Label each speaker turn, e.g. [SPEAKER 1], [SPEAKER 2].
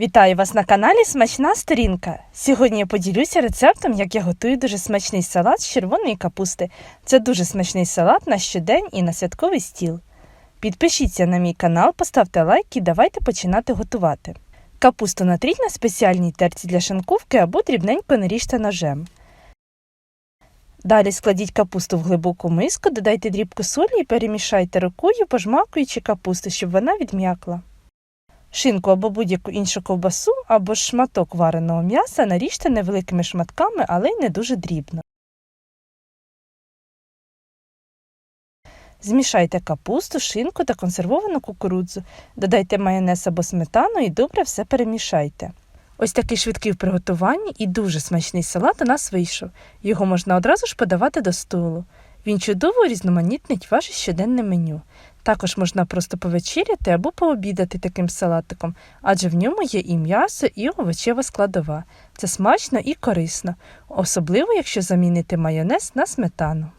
[SPEAKER 1] Вітаю вас на каналі Смачна сторінка. Сьогодні я поділюся рецептом, як я готую дуже смачний салат з червоної капусти. Це дуже смачний салат на щодень і на святковий стіл. Підпишіться на мій канал, поставте лайк і давайте починати готувати. Капусту натріть на спеціальній терці для шинковки або дрібненько наріжте ножем. Далі складіть капусту в глибоку миску, додайте дрібку солі і перемішайте рукою, пожмакуючи капусту, щоб вона відм'якла. Шинку або будь-яку іншу ковбасу або шматок вареного м'яса наріжте невеликими шматками, але й не дуже дрібно. Змішайте капусту, шинку та консервовану кукурудзу. Додайте майонез або сметану і добре все перемішайте. Ось такий швидкий в приготуванні і дуже смачний салат у нас вийшов. Його можна одразу ж подавати до столу. Він чудово різноманітнить ваше щоденне меню. Також можна просто повечеряти або пообідати таким салатиком, адже в ньому є і м'ясо, і овочева складова. Це смачно і корисно, особливо якщо замінити майонез на сметану.